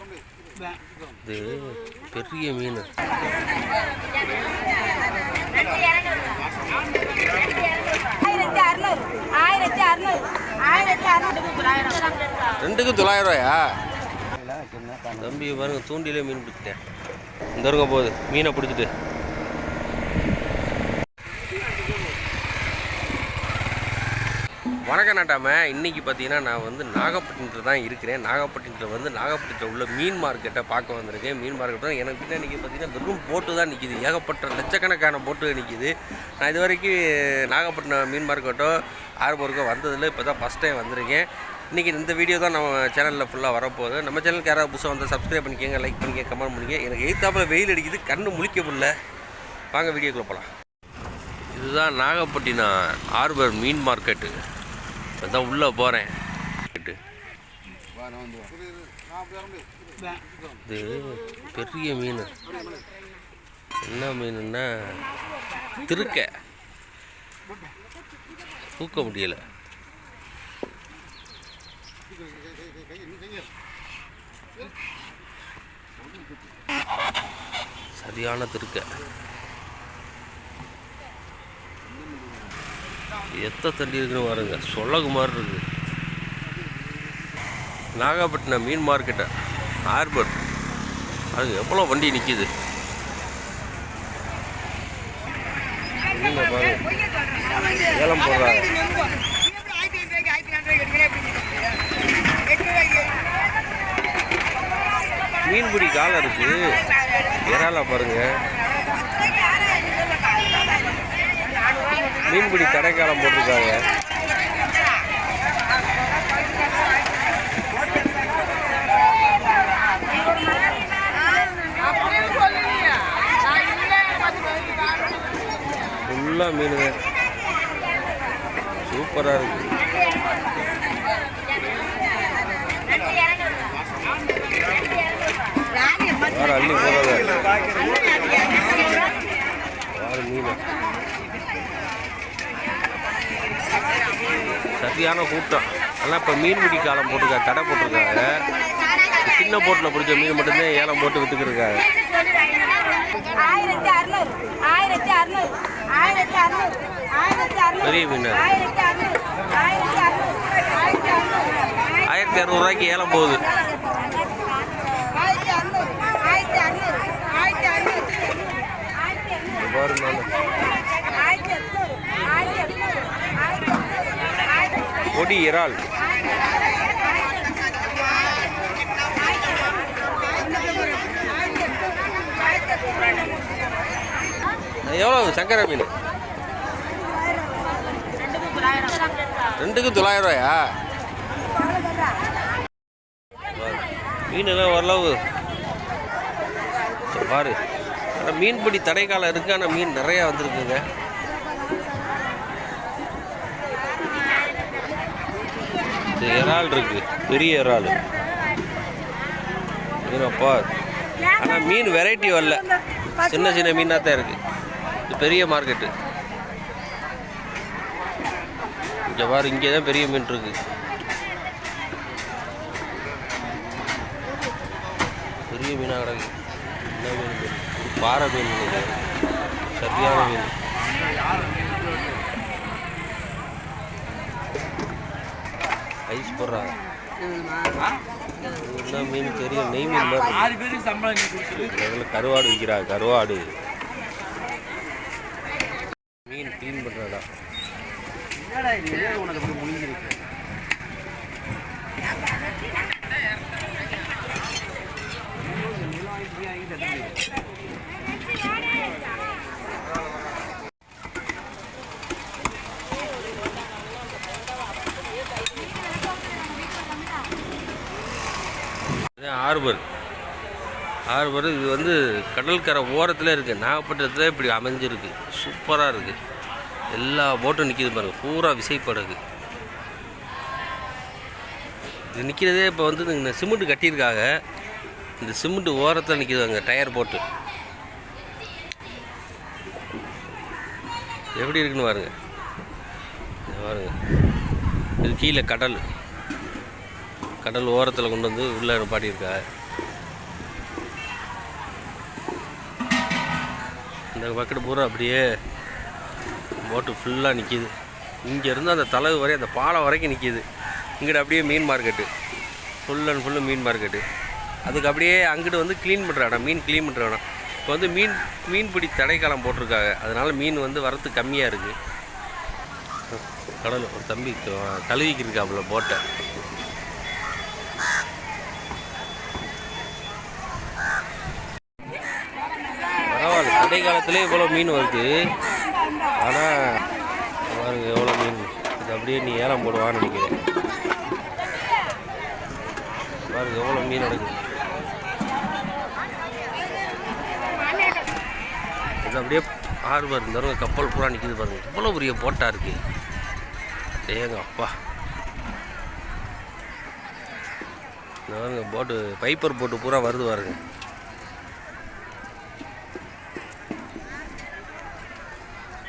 இது பெரிய மீன். ஆயிரத்தி அறுநூறு ஆயிரத்தி அறுநூறு ஆயிரத்தி அறுநூறு ரெண்டுக்கும் தொள்ளாயிரம் ரூபாயா? தம்பி பாருங்க தூண்டிலே மீன் பிடிச்சிட்டேன். இந்த இருக்க போகுது. மீனை பிடிச்சிட்டு. வணக்கம் நாட்டாம. இன்றைக்கி பார்த்தீங்கன்னா நான் வந்து நாகப்பட்டினத்தில் தான் இருக்கிறேன். நாகப்பட்டினத்தில் வந்து நாகப்பட்டினத்தில் உள்ள மீன் மார்க்கெட்டை பார்க்க வந்திருக்கேன். மீன் மார்க்கெட் தான் எனக்கு பின்னாடி இன்றைக்கி பார்த்தீங்கன்னா வெறும் போட்டு தான் நிற்கிது ஏகப்பட்ட லட்சக்கணக்கான போட்டு நிற்கிது நான் இது வரைக்கும் நாகப்பட்டினம் மீன் மார்க்கெட்டோ ஆர்போருக்கோ வந்ததில்லை. இப்போ தான் ஃபஸ்ட் டைம் வந்திருக்கேன். இன்றைக்கி இந்த வீடியோ தான் நம்ம சேனலில் ஃபுல்லாக வரப்போகுது. நம்ம சேனலுக்கு யாராவது புதுசாக வந்தால் சப்ஸ்கிரைப் பண்ணிக்கோங்க லைக் பண்ணிக்க கமெண்ட் பண்ணிக்க எனக்கு எழுத்தாப்பில் வெயில் அடிக்குது கண்ணு முழிக்க முடியல. வாங்க வீடியோக்குள்ளே போகலாம் இதுதான் நாகப்பட்டினம் ஆர்பர் மீன் மார்க்கெட்டு இப்போ தான் உள்ளே போகிறேன் இது பெரிய மீன். என்ன மீனுன்னா திருக்க. தூக்க முடியலை. சரியான திருக்க. எத்த தள்ளி இருக்குன்னு பாருங்க. சொல்லகு மாதிரி இருக்கு. நாகப்பட்டினம் மீன் மார்க்கெட்டை ஹார்பர் அது எவ்வளோ வண்டி நிற்கிது ஏலம் போடுறாங்க மீன்பிடி காலம் இருக்குது இறால பாருங்கள் மீன்பிடி தடைக்காலம் போட்டிருக்காங்க. ஃபுல்லாக மீனுங்க. சூப்பராக இருக்கு. வேறு அள்ளி போடாத. மீன். சரியான கூட்டம். ஆனால் இப்போ மீன்பிடி காலம் போட்டிருக்காங்க தடை போட்டிருக்காங்க. சின்ன போட்டில் பிடிச்ச மீன் மட்டும்தான் ஏலம் போட்டு விற்றுக்கிருக்காங்க ஆயிரத்தி அறுநூறு ஆயிரத்தி அறுநூறு ஆயிரத்தி அறுநூறு ஆயிரத்தி அறுநூறு பெரிய மீன் அது. ஆயிரத்தி அறுநூறு ஆயிரத்தி அறுநூறு ஆயிரத்தி அறுநூறு ஆயிரத்தி இரநூறுவாய்க்கு ஏலம் போகுது ஆயிரத்தி அறுநூறு ஆயிரத்தி அறுநூறு ஆயிரத்தி அறுநூறு ஆயிரத்தி இங்க பாருங்க நானு. ஆயிரத்தி எட்நூறு ஆயிரத்தி எட்நூறு ஆயிரத்தி எட்நூறு பொடி இறால் எவ்வளோ சங்கரா மீன். ரெண்டுக்கும் தொள்ளாயிரம் ரூபாயா? மீன் எல்லாம் ஓரளவு. பாரு. ஆனால் மீன்பிடி தடைக்காலம் இருக்கு ஆனால் மீன் நிறையா வந்திருக்குங்க இது இறால் இருக்கு. பெரிய இறால். என்னப்பா ஆனால் மீன் வெரைட்டி வரல. சின்ன சின்ன மீனாக தான் இருக்கு. இது பெரிய மார்க்கெட்டு இங்கே பாரு இங்கே தான் பெரிய மீன் இருக்கு. பெரிய மீனாக கிடக்கு. என்ன மீன் பாறை மீன் சரியான மீன். ஐஸ் போடுறாங்க என்ன மீன் தெரியும். நெய் மீன். ஆறு பேருக்கு சம்பளம் கருவாடு விற்கிறாங்க கருவாடு. மீன் க்ளீன் பண்ணுறதா என்னடா இது? உனக்கு முடிஞ்சிருக்கு இது ஹார்பர் ஹார்பர் இது வந்து கடல்கரை ஓரத்தில் இருக்குது நாகப்பட்டினத்தில் இப்படி அமைஞ்சிருக்கு. சூப்பராக இருக்குது எல்லா போட்டும் நிற்கிது பாருங்கள் பூரா விசைப்படகு. இது நிற்கிறதே இப்போ வந்து இந்த சிமெண்ட் கட்டியிருக்காங்க. இந்த சிமெண்ட் ஓரத்தில் நிற்கிது அங்கே டயர் போட்டு. எப்படி இருக்குன்னு பாருங்கள் பாருங்கள் பாருங்க. இது கீழே கடல். கடல் ஓரத்தில் கொண்டு வந்து உள்ளே பாடியிருக்கா இந்த பக்கெட்டு பூரா அப்படியே போட்டு ஃபுல்லாக நிற்கிது இங்கேருந்து அந்த தளவு வரை அந்த பாலம் வரைக்கும் நிற்கிது இங்கிட்ட அப்படியே மீன் மார்க்கெட்டு ஃபுல் அண்ட் ஃபுல்லு மீன் மார்க்கெட்டு அதுக்கு அப்படியே அங்கிட்டு வந்து க்ளீன் பண்ணுற இடம் மீன் க்ளீன் பண்ணுற இடம். இப்போ வந்து மீன் மீன் பிடி தடைக்காலம் போட்டிருக்காங்க. அதனால் மீன் வந்து வரத்து கம்மியாக இருக்குது கடல் ஒரு தம்பி கழுவிக்கிருக்காப்புல போட்டை மழை காலத்திலே இவ்வளோ மீன் வருது. ஆனால் பாருங்க எவ்வளோ மீன். இது அப்படியே நீ ஏலம் போடுவான்னு நினைக்கிறேன். பாருங்க எவ்வளோ மீன் எடுக்குது இது அப்படியே ஆர்வர் இருந்தாருங்க கப்பல் பூரா நிற்கிது பாருங்க. இவ்வளோ பெரிய போட்டாக இருக்கு. ஏங்க அப்பா. இந்த பாருங்க போட்டு பைப்பர் போட்டு பூரா வருது பாருங்க.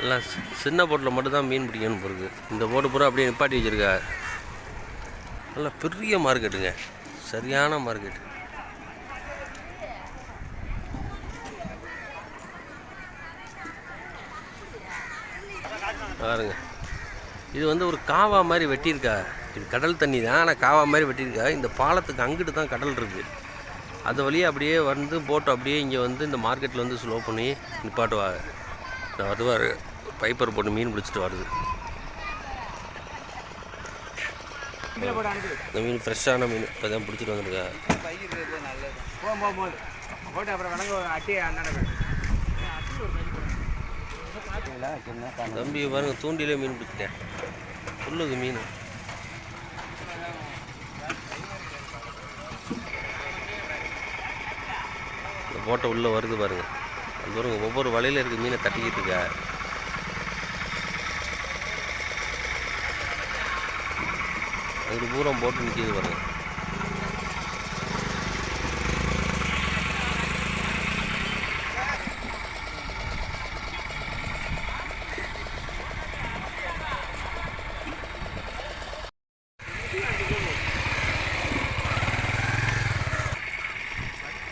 எல்லாம் சி- சின்ன போட்டில் மட்டும்தான் மீன் பிடிக்கணும் போகிறது இந்த போட்டு பூரா அப்படியே நிப்பாட்டி வச்சுருக்கா. நல்லா பெரிய மார்க்கெட்டுங்க. சரியான மார்க்கெட் பாருங்க. இது வந்து ஒரு காவா மாதிரி வெட்டியிருக்கா. இது கடல் தண்ணி தான் ஆனால் காவா மாதிரி வெட்டியிருக்கா. இந்த பாலத்துக்கு அங்கிட்டு தான் கடல் இருக்குது அது வழியாக அப்படியே வந்து போட்டு அப்படியே இங்கே வந்து இந்த மார்க்கெட்டில் வந்து ஸ்லோ பண்ணி நிப்பாட்டுவாங்க வருவார். பைப்பர் போட்டு மீன் பிடிச்சிட்டு வருது. இந்த மீன் ஃப்ரெஷ்ஷான மீன் இப்போ தான் பிடிச்சிட்டு வந்துருக்கா. தம்பி பாருங்க தூண்டிலே மீன் பிடிச்சிட்டேன். சொல்லுது மீன். இந்த போட்டை உள்ளே வருது பாருங்க. அது பாருங்க ஒவ்வொரு வலையில் இருக்க மீனை தட்டிக்கிட்டு இருக்கா. அது பூரா போட்டு நிற்கிது பாருங்க.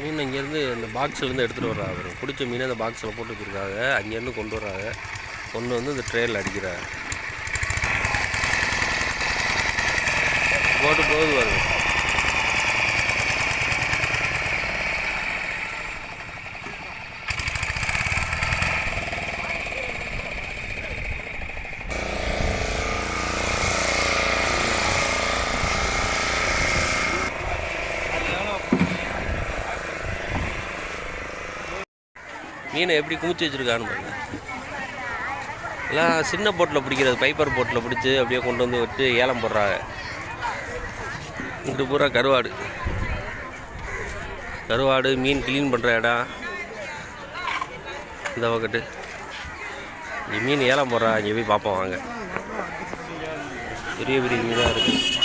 மீன் இங்கேருந்து இந்த பாக்ஸ்லேருந்து எடுத்துகிட்டு வர்றாரு அவர் பிடிச்ச மீனை அந்த பாக்ஸில் போட்டு வச்சுருக்காங்க. அங்கேருந்து கொண்டு வர்றாங்க. கொண்டு வந்து இந்த ட்ரேயில் அடிக்கிறாங்க. போட்டு போகுது வருது மீனை எப்படி குமிச்சு வச்சுருக்கான்னு பாருங்க. எல்லாம் சின்ன போட்டில் பிடிக்கிறது பைப்பர் போட்டில் பிடிச்சி அப்படியே கொண்டு வந்து விட்டு ஏலம் போடுறாங்க. இங்கிட்டு பூரா கருவாடு. கருவாடு மீன் க்ளீன் பண்ணுற இடம். இந்த பக்கத்து. இங்கே மீன் ஏலம் போடுறா இங்கே போய் பார்ப்போம் வாங்க. பெரிய பெரிய மீனாக இருக்குது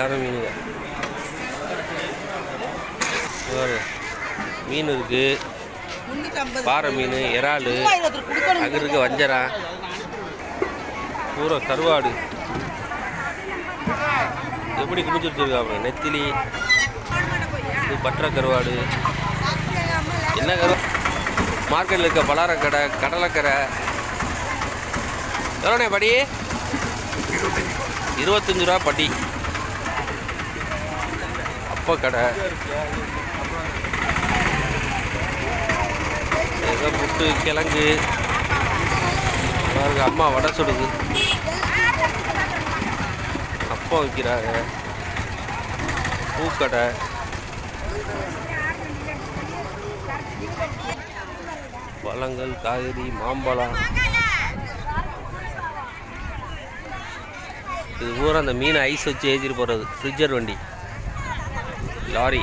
சரியான மீன் மீன் இருக்குது பாறை மீன் இறால் அங்கே இருக்க வஞ்சரா. பூரா கருவாடு எப்படி குடிச்சுட்டுருக்காங்க நெத்திலி இது பற்ற கருவாடு. என்ன கரு மார்க்கெட்டில் இருக்க பலாரக்கடை கடலைக்கரை எவ்வளோண்ணே படி? இருபத்தஞ்சு ரூபா பட்டி அப்பா கடை. ஏதோ புட்டு கிழங்கு. பாருங்க அம்மா வடை சுடுது. அப்பா வைக்கிறாங்க பூக்கடை. பழங்கள் காய்கறி மாம்பழம். இது பூரா அந்த மீனை ஐஸ் வச்சு ஏற்றிட்டு போகிறது ஃப்ரிட்ஜர் வண்டி. லாரி.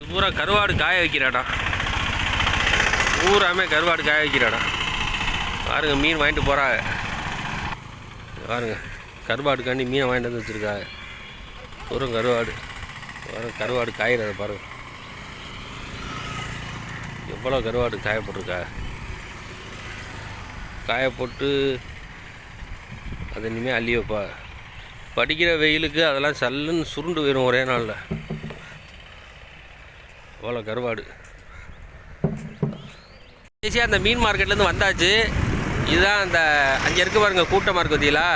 பூரா கருவாடு காய வைக்கிறாடா. பூராமே கருவாடு காய வைக்கிறாடா. பாருங்க மீன் வாங்கிட்டு போகிறாங்க பாருங்க கருவாடுக்காண்டி மீனை வாங்கிட்டு வந்து வச்சுருக்காங்க. பூரம் கருவாடு. பாருங்க கருவாடு காயிறத பாருங்க. எவ்வளோ கருவாடு காயப்பட்டிருக்கா? காயப்போட்டு அது இனிமேல் அள்ளி வைப்பா. படிக்கிற வெயிலுக்கு அதெல்லாம் சல்லுன்னு சுருண்டு போயிடும் ஒரே நாளில். அவ்வளோ கருவாடு. ஈஸியாக அந்த மீன் மார்க்கெட்லேருந்து வந்தாச்சு. இதுதான் அந்த அங்கே இருக்க பாருங்க கூட்டமாக இருக்கு பார்த்தீங்களா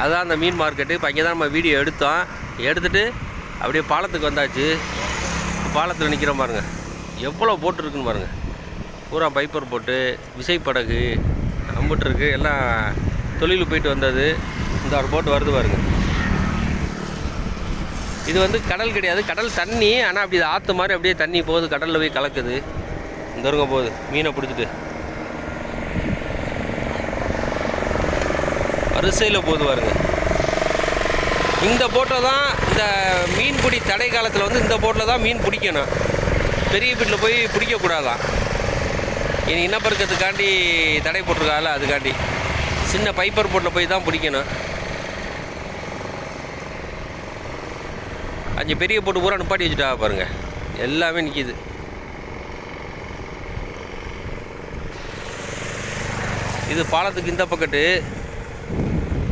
அதுதான் அந்த மீன் மார்க்கெட்டு இப்போ அங்கே தான் நம்ம வீடியோ எடுத்தோம். எடுத்துகிட்டு அப்படியே பாலத்துக்கு வந்தாச்சு. பாலத்தில் நிற்கிறோம் பாருங்க. எவ்வளோ போட்டு இருக்குன்னு பாருங்க. பூரா பைப்பர் போட்டு விசைப்படகு அம்புட்டு இருக்கு. எல்லாம் தொழிலுக்கு போயிட்டு வந்தது. இந்த ஒரு போட்டு வருது பாருங்கள் இது வந்து கடல் கிடையாது கடல் தண்ணி. ஆனால் அப்படி ஆற்று மாதிரி அப்படியே தண்ணி போகுது கடலில் போய் கலக்குது. இந்த இருங்க போகுது. மீனை பிடிச்சிட்டு. வரிசையில் போகுது பாருங்க. இந்த போட்டில் தான் இந்த மீன் பிடி தடை காலத்தில் வந்து இந்த போட்டில் தான் மீன் பிடிக்கணும். பெரிய வீட்டில் போய் பிடிக்கக்கூடாதான். இனி இனப்பெருக்கத்துக்காண்டி தடை போட்டிருக்கால அதுக்காண்டி. சின்ன பைப்பர் போட்டில் போய் தான் பிடிக்கணும். அஞ்சு பெரிய போட்டு பூரா நிப்பாட்டி வச்சுட்டா பாருங்க. எல்லாமே நிற்கிது இது பாலத்துக்கு இந்த பக்கத்து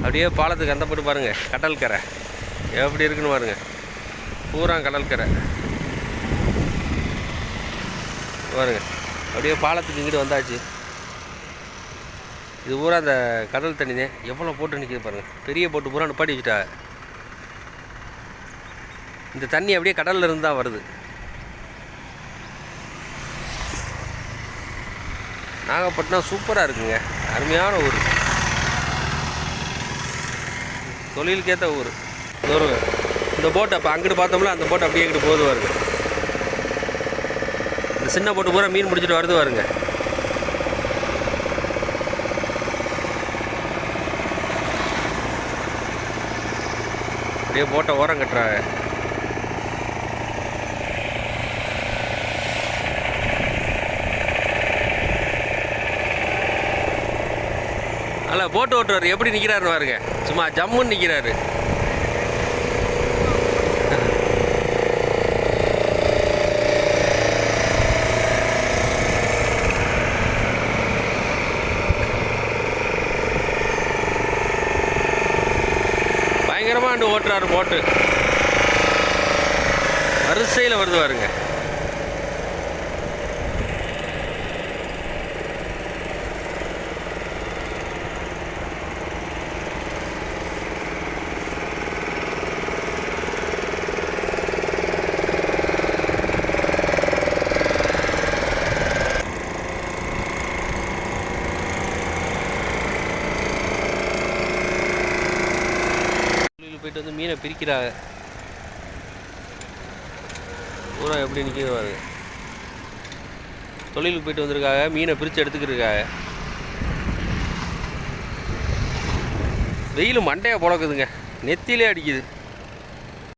அப்படியே பாலத்துக்கு அந்த பக்கம் பாருங்க கடல்கரை எப்படி இருக்குன்னு பாருங்க. பூரா கடல்கரை பாருங்க அப்படியே பாலத்துக்கு இங்கிட்டு வந்தாச்சு. இது பூரா அந்த கடல் தண்ணி தான் எவ்வளோ போட்டு நிற்கிது பாருங்கள் பெரிய போட்டு பூரா நிப்பாட்டி வச்சுட்டா. இந்த தண்ணி அப்படியே கடல்ல இருந்து தான் வருது. நாகப்பட்டினம் சூப்பராக இருக்குங்க. அருமையான ஊர். தொழிலுக்கேற்ற ஊர். தோறுங்க இந்த போட்டை இப்போ அங்கிட்டு பார்த்தோம்ல அந்த போட்டை அப்படியே இங்கிட்டு போது வருது இந்த சின்ன போட்டு பூரா மீன் பிடிச்சிட்டு வருது வருங்க அப்படியே போட்டை ஓரம் கட்டுறாங்க. போட்டு ஓட்டுவார் எப்படி நிற்கிறாரு பாருங்க. சும்மா ஜம்முன்னு நிற்கிறாரு பயங்கரமாக ஓட்டுறாரு போட்டு வரிசையில் வருது பாருங்க தொழிலுக்கு போயிட்டு வந்து மீனை பிரிக்கிறாங்க. பூரா எப்படி நிற்கிது பாருங்க தொழிலுக்கு போயிட்டு வந்திருக்காங்க மீனை பிரித்து எடுத்துக்கிருக்காங்க வெயில் மண்டையை புழக்குதுங்க. நெத்திலே அடிக்குது.